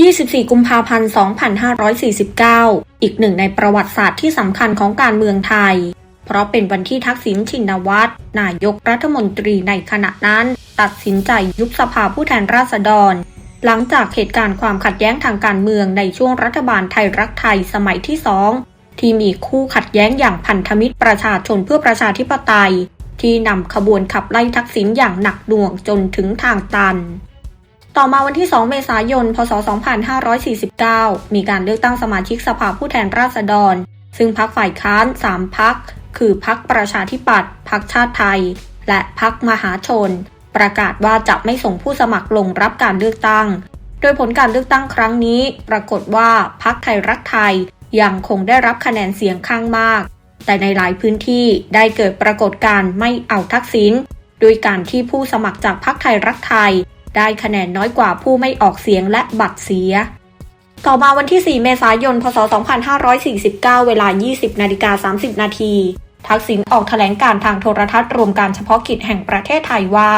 24 กุมภาพันธ์ 2549 อีกหนึ่งในประวัติศาสตร์ที่สำคัญของการเมืองไทย เพราะเป็นวันที่ทักษิณชินวัตร นายกรัฐมนตรีในขณะนั้น ตัดสินใจยุบสภาผู้แทนราษฎร หลังจากเหตุการณ์ความขัดแย้งทางการเมืองในช่วงรัฐบาลไทยรักไทยสมัยที่สองที่มีคู่ขัดแย้งอย่างพันธมิตรประชาชนเพื่อประชาธิปไตย ที่นำขบวนขับไล่ทักษิณอย่างหนักหน่วงจนถึงทางตัน ต่อมาวันที่ 2 เมษายน พศ 2549 มีการเลือกตั้งสมาชิกสภาผู้แทนราษฎร ซึ่งพักฝ่ายค้าน 3 พัก คือพักประชาธิปัตย์ พักชาติไทย และพักมหาชน ประกาศว่าจะไม่ส่งผู้สมัครลงรับการเลือกตั้ง โดยผลการเลือกตั้งครั้งนี้ ปรากฏว่าพักไทยรักไทยยังคงได้รับคะแนนเสียงข้างมาก แต่ในหลายพื้นที่ได้เกิดปรากฏการณ์ไม่เอาทักษิณโดยการที่ผู้สมัครจากพักไทยรักไทย ได้คะแนนน้อยกว่าผู้ไม่ออกเสียงและบัตรเสีย ต่อมาวันที่ 4 เมษายน พศ 2549 เวลา 20นาฬิกา30 นาทีทักษิณออกแถลงการทางโทรทัศน์รวมการเฉพาะกิจแห่งประเทศไทยว่า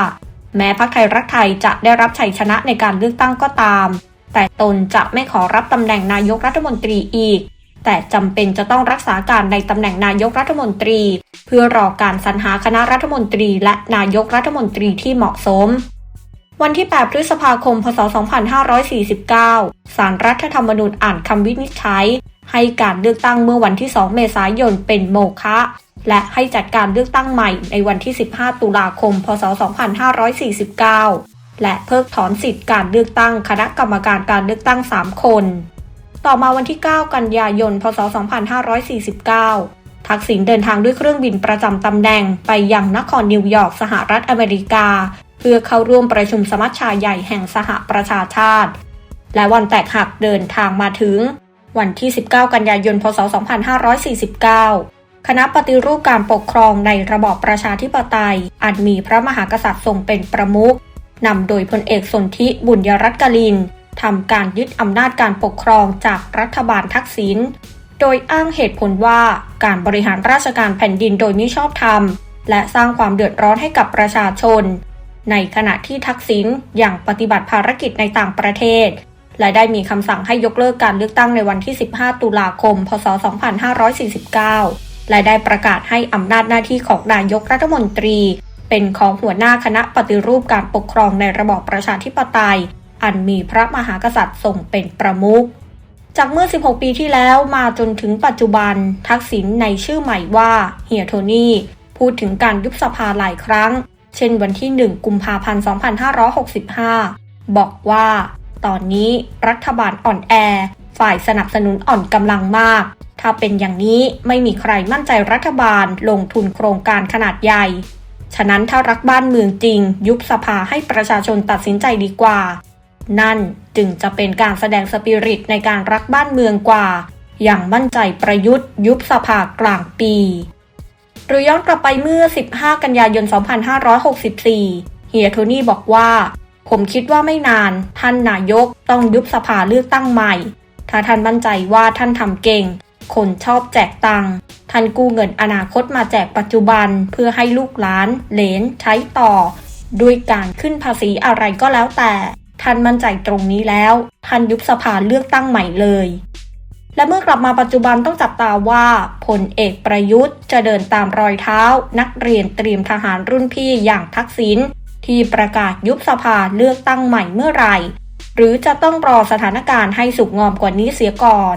แม้พักไทยรักไทยจะได้รับชัยชนะในการเลือกตั้งก็ตาม แต่ตนจะไม่ขอรับตำแหน่งนายกรัฐมนตรีอีก แต่จำเป็นจะต้องรักษาการในตำแหน่งนายกรัฐมนตรี เพื่อรอการสรรหาคณะรัฐมนตรีและนายกรัฐมนตรีที่เหมาะสม วันที่ 8 พฤษภาคม พศ 2549 สารรัฐธรรมนูญอ่านคำวินิจฉัย ให้การเลือกตั้งเมื่อวันที่ 2 เมษายนเป็นโมฆะและให้จัดการเลือกตั้งใหม่ในวันที่ 15 ตุลาคม พศ 2549 และเพิกถอนสิทธิการเลือกตั้งคณะกรรมการการเลือกตั้ง 3 คน ต่อมาวันที่ 9 กันยายน พศ 2549 ทักษิณเดินทางด้วยเครื่องบินประจำตำแหน่งไปยังนครนิวยอร์กสหรัฐอเมริกา พื่อเข้าร่วมประชุมสมัชชาใหญ่แห่งสหประชาชาติ และวันแตกหักเดินทางมาถึง วันที่ 19 กันยายน พศ 2549 คณะปฏิรูปการปกครองในระบอบประชาธิปไตยอันมีพระมหากษัตริย์ทรงเป็นประมุขนำโดยพลเอกสนธิบุญยรัตน์กลินทำการยึดอำนาจการปกครองจากรัฐบาลทักษิณ โดยอ้างเหตุผลว่าการบริหารราชการแผ่นดินโดยมิชอบธรรม และสร้างความเดือดร้อนให้กับประชาชน ในขณะที่ทักษิณอย่างปฏิบัติภารกิจในต่างประเทศ และได้มีคำสั่งให้ยกเลิกการเลือกตั้งในวันที่ 15 ตุลาคม พศ 2549 และได้ประกาศให้อำนาจหน้าที่ของนายกรัฐมนตรี เป็นของหัวหน้าคณะปฏิรูปการปกครองในระบอบประชาธิปไตย อันมีพระมหากษัตริย์ทรงเป็นประมุขจากเมื่อ 16 ปีที่แล้วมาจนถึงปัจจุบัน ทักษิณในชื่อใหม่ว่าเฮียโทนี่ พูดถึงการยุบสภาหลายครั้ง เช่นวันที่ 1 กุมภาพันธ์ 2565 บอกว่า ตอนนี้รัฐบาลอ่อนแอ ฝ่ายสนับสนุนอ่อนกำลังมาก ถ้าเป็นอย่างนี้ไม่มีใครมั่นใจรัฐบาลลงทุนโครงการขนาดใหญ่ ฉะนั้นถ้ารักบ้านเมืองจริง ยุบสภาให้ประชาชนตัดสินใจดีกว่า นั่นจึงจะเป็นการแสดงสปิริตในการรักบ้านเมืองกว่า อย่างมั่นใจประยุทธ์ ยุบสภากลางปี หรือย้อนกลับไปเมื่อ 15 กันยายน 2564 เฮียโทนี่บอกว่า ผมคิดว่าไม่นาน ท่านนายกต้องยุบสภาเลือกตั้งใหม่ ถ้าท่านมั่นใจว่าท่านทำเก่ง คนชอบแจกตังค์ท่านกู้เงินอนาคตมาแจกปัจจุบันเพื่อให้ลูกหลาน เหลนใช้ต่อ ด้วยการขึ้นภาษีอะไรก็แล้วแต่ ท่านมั่นใจตรงนี้แล้ว ท่านยุบสภาเลือกตั้งใหม่เลย และเมื่อกลับมาปัจจุบันต้องจับตาว่าพลเอกประยุทธ์จะเดินตามรอยเท้า นักเรียนเตรียมทหารรุ่นพี่อย่างทักษิณที่ประกาศยุบสภาเลือกตั้งใหม่เมื่อไหร่ หรือจะต้องรอสถานการณ์ให้สุกงอมกว่านี้เสียก่อน